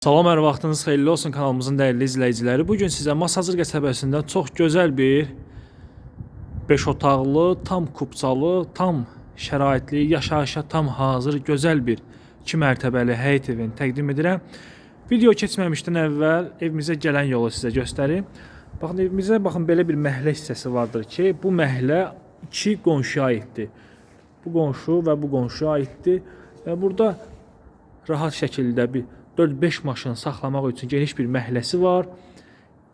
Salam, hər vaxtınız xeyirli olsun kanalımızın dəyərli izləyiciləri. Bu gün sizə Masazır qəsəbəsində çox gözəl bir 5 otaqlı, tam kupçalı, tam şəraitli, yaşayışa tam hazır gözəl bir 2 mərtəbəli həyət evini təqdim edirəm. Video keçməmişdən əvvəl evimizə gələn yolu sizə göstərim. Baxın evimizə baxın belə bir məhəllə hissəsi vardır ki, bu məhəllə iki qonşuya aiddir. Bu qonşu və bu qonşuya aiddir. Və burada rahat şəkildə bir 4-5 maşın saxlamaq üçün geniş bir məhəlləsi var.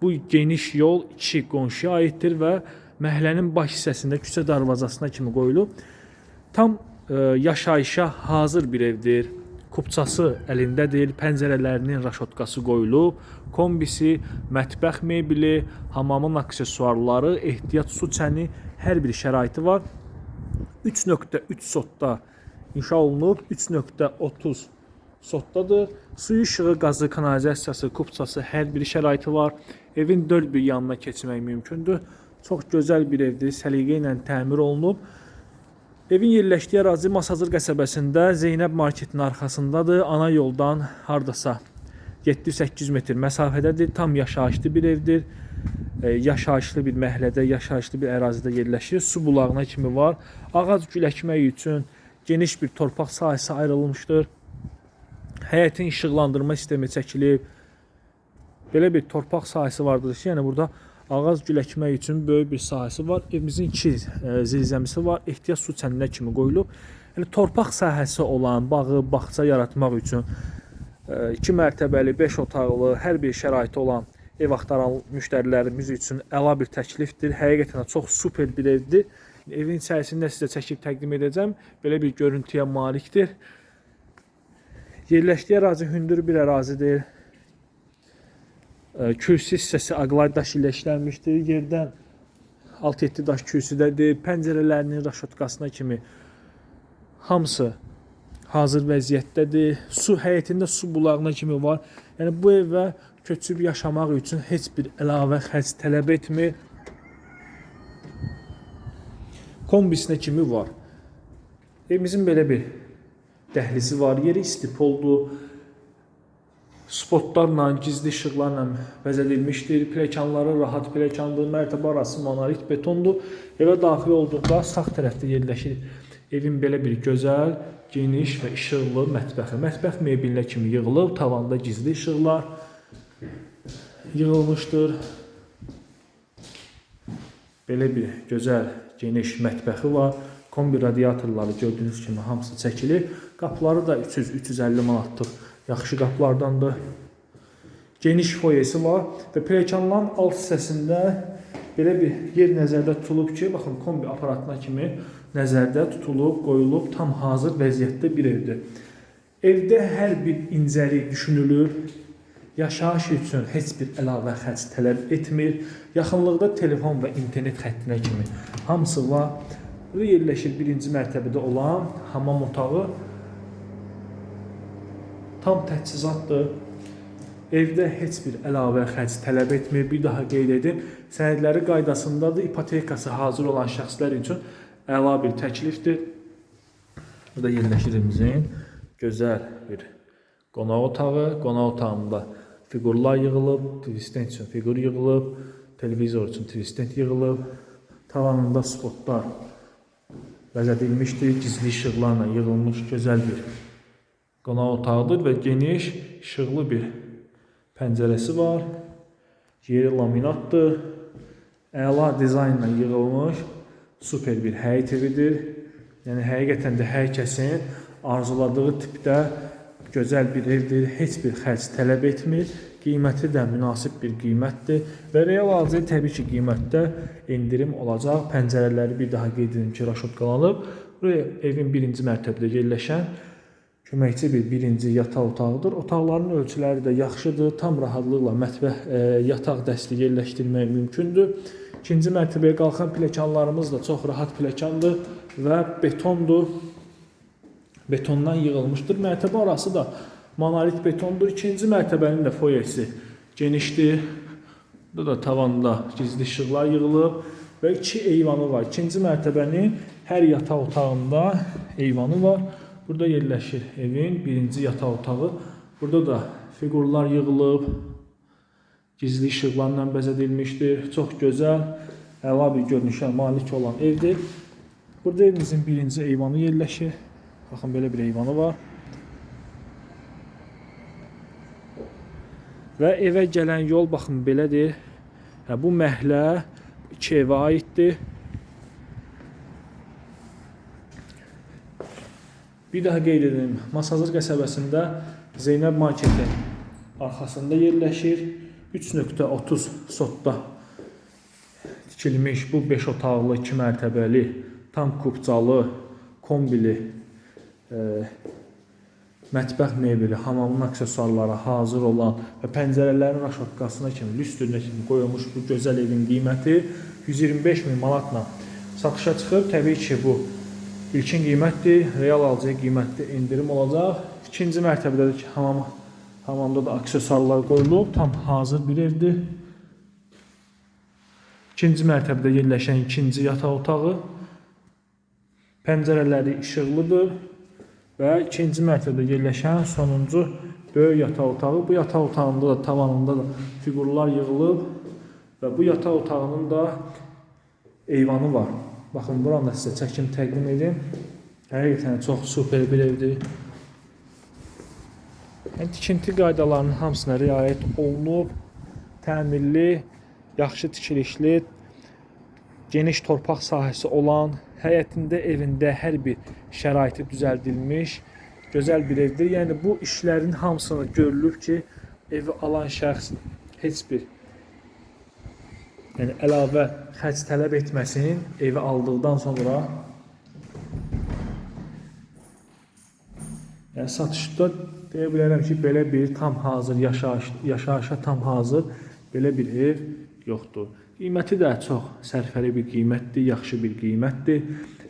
Bu geniş yol iki qonşuya aiddir və məhəllənin baş hissəsində küçə darvazasına kimi qoyulub. Tam e, yaşayışa hazır bir evdir. Kupçası əlindədir, pəncərələrinin raşotkası qoyulub, kombisi, mətbəx mebeli, hamamın aksesuarları, ehtiyat su çəni, hər bir şəraiti var. 3.3 sotda inşa olunub, 3.30 sotdadır. Suyu işığı, qazı, kanalizasiyası, kupçası hər bir şəraiti var. Evin dörd bir yanına keçmək mümkündür. Çox gözəl bir evdir, səliqə ilə təmir olunub. Evin yerləşdiyi ərazi Masazır qəsəbəsində Zeynəb marketinin arxasındadır. Ana yoldan hardasa 700-800 metr məsafədədir. Tam yaşayışlı bir evdir. E, yaşayışlı bir məhəllədə, yaşayışlı bir ərazidə yerləşir. Su bulağına kimi var. Ağac gül əkmək üçün geniş bir torpaq sahəsi ayrılmışdır. Həyətin işıqlandırma sistemi çəkilib. Belə bir torpaq sahəsi vardır ki, yəni burada ağac gül əkmək üçün böyük bir sahəsi var. Evimizin iki e, zirzəmisi var. Ehtiyac su çəninə kimi qoyulub. Yəni torpaq sahəsi olan bağı, bağça yaratmaq üçün e, iki mərtəbəli, 5 otaqlı, hər bir şəraiti olan ev axtaran müştərilərimiz üçün əla bir təklifdir. Həqiqətən çox super bir evdir. Evin içərisində sizə çəkib təqdim edəcəm. Belə bir görüntüyə malikdir. Yerləşdiyi ərazi hündür bir ərazidir. E, Kürsü hissəsi aqlay daş ilə işlənmişdir. Yerdən 6-7 daş kürsüdədir. Pəncərələrinin raşotkasına kimi hamısı hazır vəziyyətdədir. Su həyətində su bulağına kimi var. Yəni bu evə köçüb yaşamaq üçün heç bir əlavə xərc tələb etmir. Kombisinə kimi var. Evimizin belə bir dəhlizi var. Yeri istipoldur. Spotlarla, gizli işıqlarla bəzədilmişdir. Pilləkənləri rahat pilləkəndir. Mərtəbə arası monolit betondur. Evə daxil olduqda sağ tərəfdə yerləşir evin belə bir gözəl, geniş və işıqlı mətbəxi. Mətbəx mebelinə kimi yığılıb, tavanda gizli işıqlar yığılmışdır. Belə bir gözəl, geniş mətbəxi var. Kombi radiatorları gördüyünüz kimi hamısı çəkilir. Qapıları da 300-350 manatlıq yaxşı qapılardandır. Geniş foyesi var və pilləkənlərin alt hissəsində belə bir yer nəzərdə tutulub ki, baxın kombi aparatına kimi nəzərdə tutulub, qoyulub, tam hazır vəziyyətdə bir evdir. Evdə hər bir incəlik düşünülür. Yaşayış üçün heç bir əlavə xərc tələb etmir. Yaxınlıqda telefon və internet xəttinə kimi hamısı var. Burada yerləşir birinci mərtəbədə olan hamam otağı. Tam təchizatdır. Evdə heç bir əlavə xərc tələb etmir. Bir daha qeyd edim, sənədləri qaydasındadır. İpotekası hazır olan şəxslər üçün əla bir təklifdir. Burada yerləşir evimizin gözəl bir qonaq otağı. Qonaq otağında fiqurlar yığılıb, twistend üçün fiqur yığılıb, televizor üçün twistend yığılıb. Tavanında spotlar bəzədilmişdir, gizli işıqlarla yığılmış gözəl bir qonaq otağıdır və geniş, işıqlı bir pəncərəsi var. Yeri laminatdır. Əla dizaynla yığılmış super bir həyət evidir. Yəni həqiqətən də hər kəsin arzuladığı tipdə gözəl bir evdir. Heç bir xərc tələb etmir. Qiyməti də münasib bir qiymətdir və real hal-hazırda təbii ki, qiymətdə endirim olacaq. Pəncərələri bir daha qeyd edim ki, raşotqalanıb. Buraya evin birinci mərtəbədə yerləşən köməkçi bir birinci yataq otağıdır. Otaqların ölçüləri də yaxşıdır. Tam rahatlıqla mətbəx e, yataq dəsti yerləşdirmək mümkündür. İkinci mərtəbəyə qalxan pilləkənlərimiz də çox rahat pilləkəndir və betondur. Betondan yığılmışdır. Mərtəbə arası da monolit betondur. İkinci mərtəbənin də foyesi genişdir. Burada da tavanda gizli işıqlar yığılıb və iki eyvanı var. İkinci mərtəbənin hər yataq otağında eyvanı var. Burada yerləşir evin birinci yataq otağı. Burada da fiqurlar yığılıb, gizli işıqlarla bəzədilmişdir. Çox gözəl, əla bir görünüşə malik olan evdir. Burada evimizin birinci eyvanı yerləşir. Baxın belə bir eyvanı var. Və evə gələn yol baxın belədir. Hə, bu məhlə iki evə aiddir. Bir daha qeyd edim, Masazır qəsəbəsində Zeynəb marketin arxasında yerləşir. 3.30 sotda tikilmiş bu 5 otaqlı, 2 mərtəbəli, tam kubcalı, kombili e, mətbəx mebeli, hamamın aksesuarları hazır olan və pəncərələrin raşotkasına kimi, lüstrünə kimi qoyulmuş bu gözəl evin qiyməti 125 min manatla satışa çıxıb. Təbii ki, bu ilkin qiymətdir, real alıcıya qiymətdə endirim olacaq. İkinci mərtəbədə də ki, hamam hamamda da aksesuarlar qoyulub, tam hazır bir evdir. İkinci mərtəbədə yerləşən ikinci yataq otağı pəncərələri işıqlıdır və ikinci mərtəbədə yerləşən sonuncu böyük yataq otağı. Bu yataq otağında da tavanında da fiqurlar yığılıb və bu yataq otağının da eyvanı var. Baxın, buranı da sizə çəkim təqdim edim. Həqiqətən çox super bir evdir. Yəni, tikinti qaydalarının hamısına riayət olunub, təmirli, yaxşı tikilişli, geniş torpaq sahəsi olan, həyətində, evində hər bir şəraiti düzəldilmiş, gözəl bir evdir. Yəni bu işlərin hamısını görülüb ki, evi alan şəxs heç bir yəni əlavə xərc tələb etməsin evi aldıqdan sonra. Yəni satışda deyə bilərəm ki, belə bir tam hazır yaşayış yaşayışa tam hazır belə bir ev yoxdur. Qiyməti də çox sərfəli bir qiymətdir, yaxşı bir qiymətdir.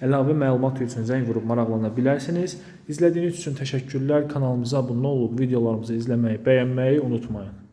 Əlavə məlumat üçün zəng vurub maraqlana bilərsiniz. İzlədiyiniz üçün təşəkkürlər. Kanalımıza abunə olub videolarımızı izləməyi, bəyənməyi unutmayın.